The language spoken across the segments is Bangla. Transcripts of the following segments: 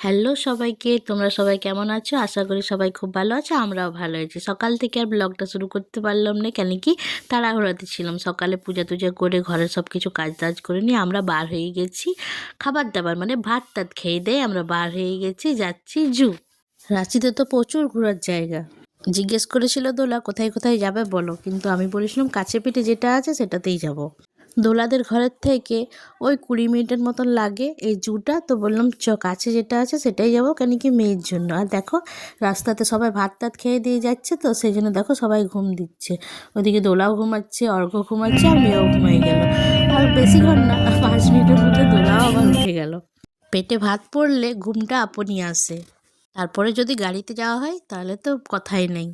হ্যালো সবাইকে, তোমরা সবাই কেমন আছো? আশা করি সবাই খুব ভালো আছো, আমরাও ভালো আছি। সকাল থেকে আর ব্লগটা শুরু করতে পারলাম না, কেন কি তাড়াহুড়াতে ছিলাম। সকালে পূজা টুজা করে ঘরের সব কিছু কাজ টাজ করে নিয়ে আমরা বার হয়ে গেছি। খাবার দাবার মানে ভাত টাত খেয়ে দেয় আমরা বার হয়ে গেছি, যাচ্ছি জু। রাঁচিতে তো প্রচুর ঘোরার জায়গা। জিজ্ঞেস করেছিল দোলা, কোথায় কোথায় যাবে বলো? কিন্তু আমি বলেছিলাম কাছে পিঠে যেটা আছে সেটাতেই যাব। দোলাদের ঘরের থেকে ওই কুড়ি মিনিটের মতন লাগে এই জুটা। তো বললাম চ কাছে যেটা আছে সেটাই যাব কেন কি মেয়ের জন্য। আর দেখো, রাস্তাতে সবাই ভাত টাত খেয়ে দিয়ে যাচ্ছে তো, সেই জন্য দেখো সবাই ঘুম দিচ্ছে। ওদিকে দোলাও ঘুমাচ্ছে অর্ঘ ঘুমাচ্ছে আর মেয়েও ঘুমিয়ে গেল। আর বেশিক্ষণ না, পাঁচ মিনিটের মধ্যে দোলাও আবার উঠে গেল। পেটে ভাত পড়লে ঘুমটা আপনি আসে। তারপরে যদি গাড়িতে যাওয়া হয় তাহলে তো কথাই নেই।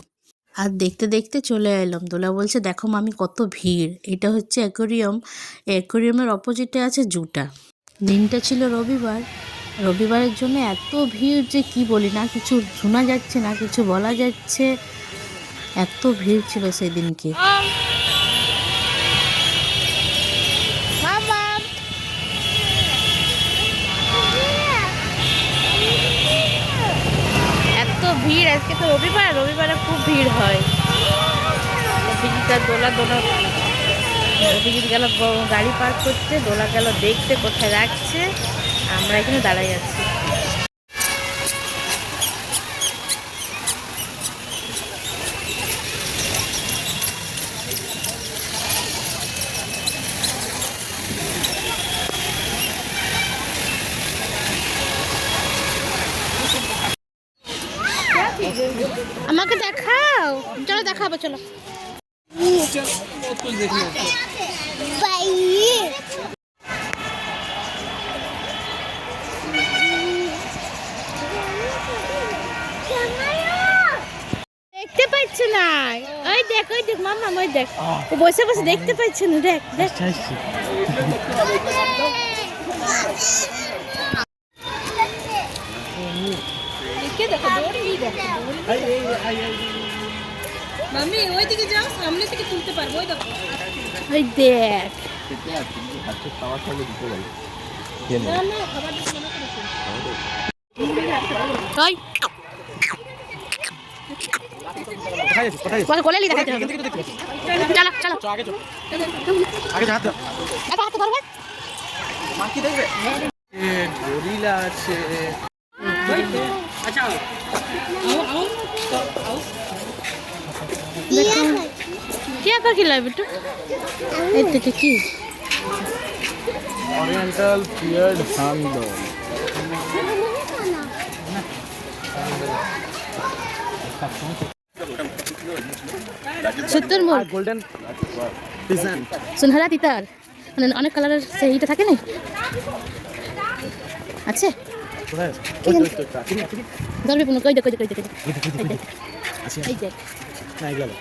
আর দেখতে দেখতে চলে এলাম। দোলা বলছে, দেখো মামি, কত ভিড়। এটা হচ্ছে অ্যাকোরিয়াম। অ্যাকোরিয়ামের অপোজিটে আছে জুটা। দিনটা ছিল রবিবার। রবিবারের জন্য এত ভিড় যে কি বলি না, কিছু শোনা যাচ্ছে না, কিছু বলা যাচ্ছে। এত ভিড় ছিল সেদিনকে। এত ভিড়, আজকে তো রবিবার, রবিবারে খুব ভিড় হয়। অভিজিৎ দোলা দোলা। অভিজিৎ গেল গাড়ি পার্ক করছে দোলা গেল দেখতে কোথায় রাখছে। আমরা এখানে দাঁড়াই আছি। দেখাও চলো দেখাবো, চলো। দেখতে পাচ্ছ না? ওই দেখ ওই দেখ, মাম্মা, ওই দেখ। বসে বসে দেখতে পাচ্ছ না? দেখ দেখ। মাম্মি ওই দিকে যাও সামনে থেকে তুলতে পারব ওই দেখো। ওই দেখ। না না খাবার দিতে করেছে। ওই। বল কোলে লি দেখাইতে হবে চলো চলো আগে হাত দাও এবার ধরবে মাকি দেখবে? গরিলা আছে। কি আঁকা খেলা বেটু এই থেকে কি অরিয়েন্টাল পিয়ার্ড হামদল সত্তর মোড় গোল্ডেন সুনহারা তিতার মানে অনেক কালারের সেইটা থাকে না আছে তো তো ধরবে পুনঃ কই দেখ কই দেখ কই দেখ দেখ এই দেখ না এগুলো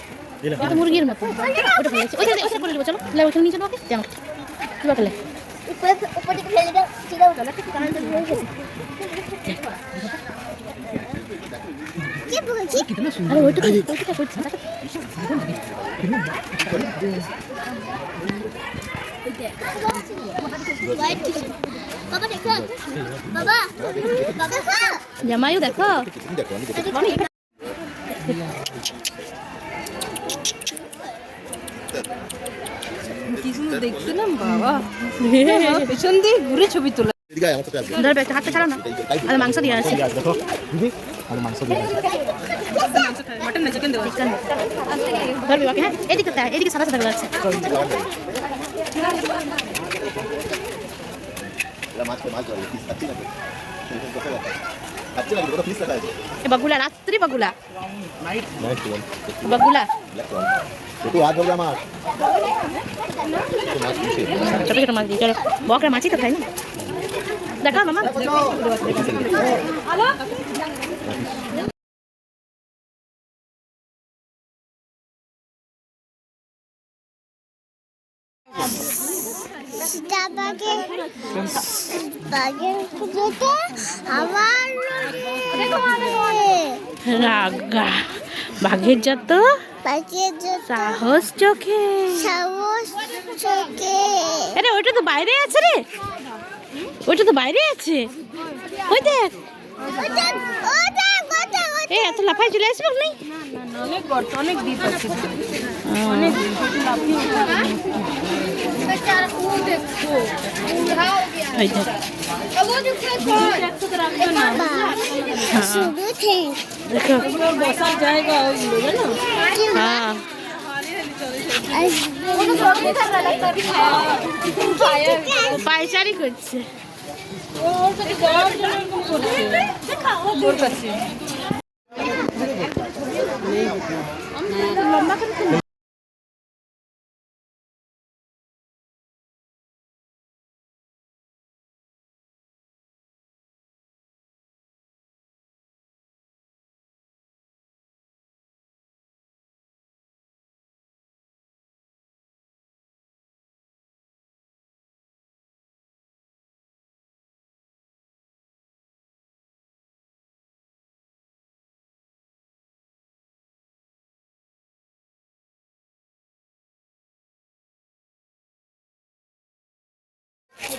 এটা মুরগির মতো। ওটা ভালো লাগছে ওইটা ওইটা করে দেবো চলো। লে ওইখানে নিচে নাও কেমন কি বাকলে আরে ওইটা ওইটা করছি বাবা দেখো। বাবা বাবা দেখো। দেখো কি সুন্দর দেখতে না বাবা পেছন দিয়ে ঘুরে ছবি তোলা ধরবে একটা হাতটা ছাড়াও না আর মাংস দিয়ে আছে দেখো দিদি আর মাংস দিয়ে আছে মাটন না চিকেন দেওয়া ধরবে বাকি হ্যাঁ এদিকে তাই এদিকে সাদা সাদা আছে এ বাগুলা রাত্রি বাগুলা বাগুলা একটু হাত ধরবে আমার ছোট ছোট মাছ দিয়ে চলো বকরা মাছই তো খাই না দেখা মামা বাবাকে বাগের খুঁজেতে আমার রাগা। বাঘের যত সাহস চোখে। সাহস চোখে আরে, ওইটা তো বাইরে আছে রে। ওইটা তো বাইরে আছে। ওই দেখ। এ এত লাফাই চলে আসবে আপনি? অনেক গর্ত অনেক দ্বীপ আছে অনেক দ্বীপ একটু লাফিয়ে উঠা i'm not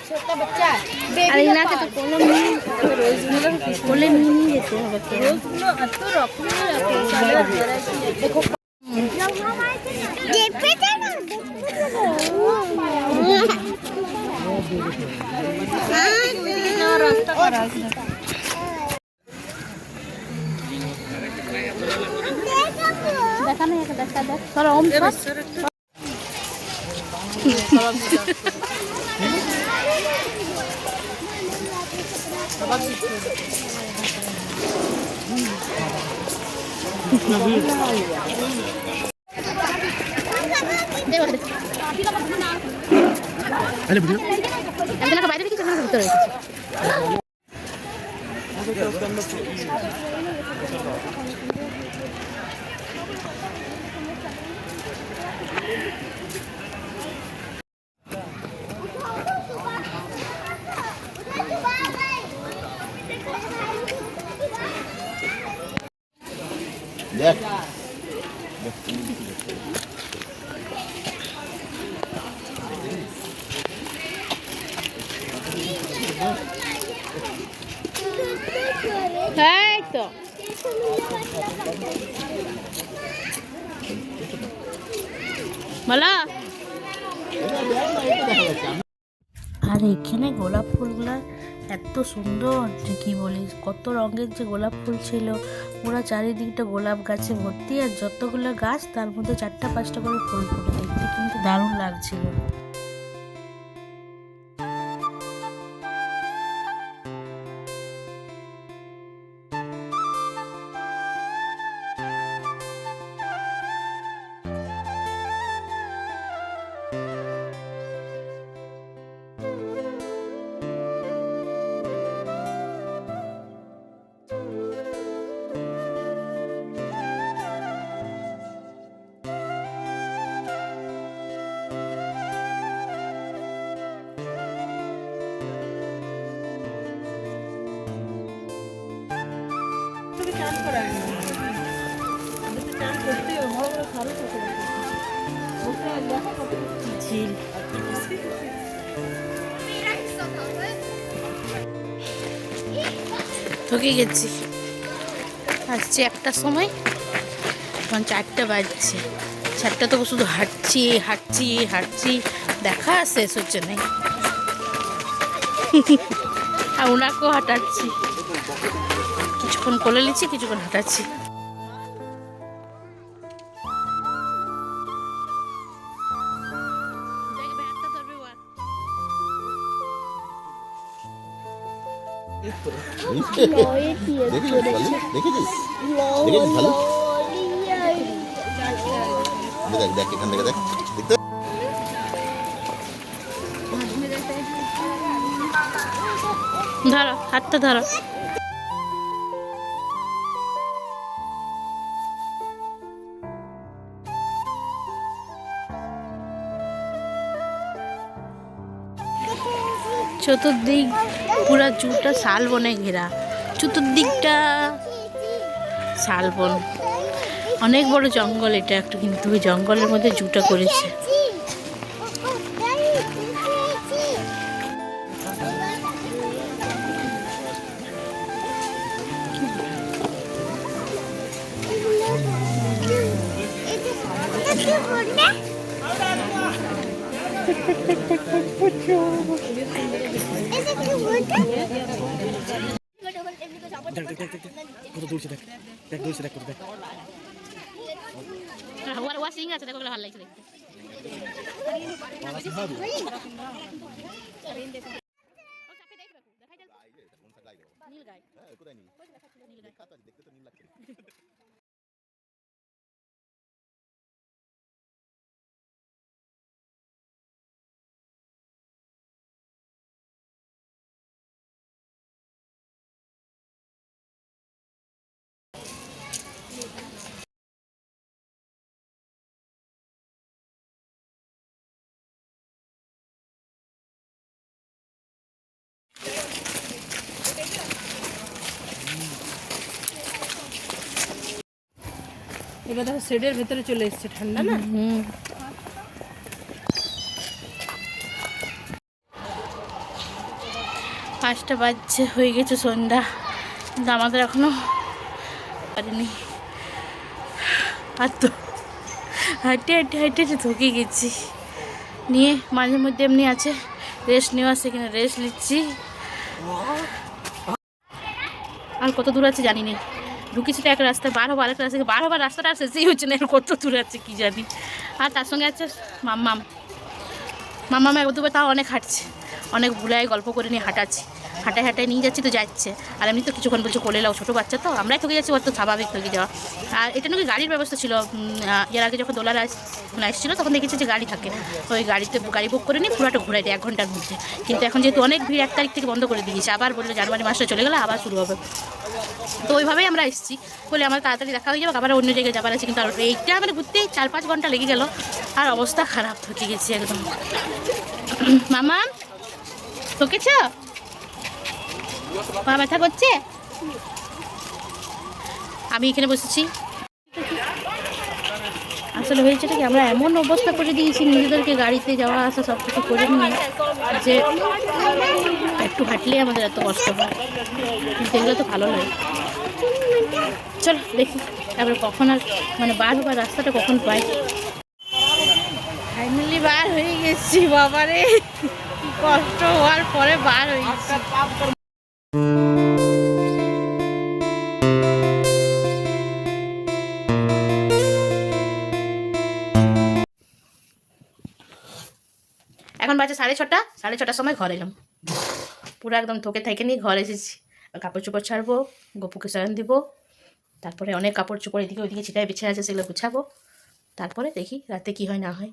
আর ইনাকে তো কোনো নিয়ে কোলে নিয়ে নিয়ে যেতে হবে তো। রোজগুলো এত রকমের এত কালার দেখো দেখবে না রাস্তা খারাপ দেখা নেই একে দেখা দেখ সর ওম বাইরে একজনকে ভিতরে রেখেছি আর এখানে গোলাপ ফুলগুলো এত সুন্দর যে কি বলি কত রঙের যে গোলাপ ফুল ছিল। পুরো চারিদিকটা গোলাপ গাছে ভর্তি আর যতগুলো গাছ তার মধ্যে চারটা পাঁচটা করে ফুল ফুটে। দেখতে কিন্তু দারুণ লাগছিল। ঠকে গেছি। আসছি একটা সময়, এখন চারটে বাজছে। চারটা তো শুধু হাঁটছি হাঁটছি হাঁটছি, দেখা শেষ হচ্ছে নাই আর ওনাকেও হাঁটাচ্ছি। কিছুক্ষণ কোলে নিচ্ছি কিছুক্ষণ হাঁটাচ্ছি। দেখেছিস? ভালু দেখেছিস দেখেছিস ভালু দেখ দেখ এখান থেকে দেখ দেখতে ধরো হাতটা ধরো। চতুর্দিক পুরা জুটা শালবনে ঘেরা। চতুর্দিকটা শালবন অনেক বড় জঙ্গল এটা একটা কিন্তু, ওই জঙ্গলের মধ্যে জুটা করেছে। দেখ দেখ দেখ কত দৌড়ছে দেখ দেখ দৌড়ছে দেখ কত দেখ ওয়াশিং আছে দেখো ভালো লাগছে দেখতে নীল গাই হ্যাঁ কোথায় আছে দেখতে তো নীল লাগছে এবার দেখো শেডের ভেতরে চলে এসছে ঠান্ডা, না? হুম। পাঁচটা বাজছে, হয়ে গেছে সন্ধ্যা। কিন্তু আমাদের এখনও পারিনি। আর তো হাঁটে হাঁটে হাঁটে হাঁটে থকে গেছি। নিয়ে মাঝে মধ্যে এমনি আছে রেস্ট নেওয়া সেখানে রেস্ট নিচ্ছি। আর কত দূর আছে জানি না ঢুকেছি তো এক রাস্তায়, বার হব আরেক রাস্তায়, বার হবার রাস্তাটা আর যেই হচ্ছে না, কত দূর আছে কী জানি। আর তার সঙ্গে আছে মাম্মাম। মাম্মাম এক দুবার তাও অনেক হাঁটছে, অনেক ভুলায় গল্প করে নিয়ে হাঁটাচ্ছি। হাঁটায় হাঁটায় নিয়ে যাচ্ছি তো যাচ্ছে। আর এমনি তো কিছুক্ষণ বলছে, কোলে লাও, ছোটো বাচ্চা তো। আমরাই থকে যাচ্ছি, ওর তো স্বাভাবিক থকে যাওয়া। আর এটা নাকি গাড়ির ব্যবস্থা ছিল। এর আগে যখন দোলার আসছিল, তখন দেখেছি যে গাড়ি থাকে। ওই গাড়িতে গাড়ি বুক করে নিয়ে পুরোটা ঘুরাই দেয় এক ঘণ্টার মধ্যে। কিন্তু এখন যেহেতু অনেক ভিড়, এক তারিখ থেকে বন্ধ করে দিয়েছে। আবার বলল জানুয়ারি মাসটা চলে গেলে আবার শুরু হবে। তো ওইভাবেই আমরা এসেছি। বলে আমার তাড়াতাড়ি দেখা হয়ে যাবে, আবার অন্য জায়গায় যাবার আছে। কিন্তু আর এইটা মানে ঘুরতেই চার পাঁচ ঘণ্টা লেগে গেল। আর অবস্থা খারাপ থকে গেছি একদম। মামা ঠকেছ পা ব্যথা করছে? আমি এখানে বসেছি। আসলে হয়েছে কি, আমরা এমন অবস্থা করে দিয়েছি, নিজেদেরকে গাড়িতে যাওয়া, আসা সব কিছু করে নিয়ে যে একটু হাঁটলেই আমাদের এত কষ্ট হয়। কিন্তু তো ভালো লাগে চলো, দেখি, তারপরে কখন আর মানে বার হবার রাস্তাটা কখন পাই। ফাইনালি বার হয়ে গেছি, বাবারে। কষ্ট হওয়ার পরে বার হয়ে গেছি বাজে সাড়ে ছটা, সাড়ে ছটার সময় ঘর এলাম। পুরো একদম থকে থেকে নিয়ে ঘর এসেছি। কাপড় চোপড় ছাড়বো, গপুকে শয়ন দিব, তারপরে অনেক কাপড় চোপড় এদিকে ওইদিকে ছিটায় বিছে আছে, সেগুলো গুছাবো। তারপরে দেখি রাতে কি হয় না হয়।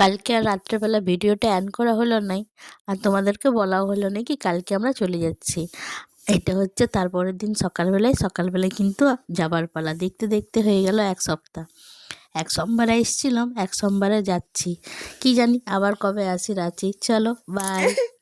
কালকে আর রাত্রেবেলা ভিডিওটা অ্যান করা হলো নাই, আর তোমাদেরকে বলাও হলো না কি কালকে আমরা চলে যাচ্ছি। এটা হচ্ছে তারপরের দিন সকালবেলায় সকালবেলায় কিন্তু যাবার পালা। দেখতে দেখতে হয়ে গেল এক সপ্তাহ। এক সোমবারে এসেছিলাম এক সোমবারে যাচ্ছি। কি জানি আবার কবে আসি রাঁচি। চলো বাই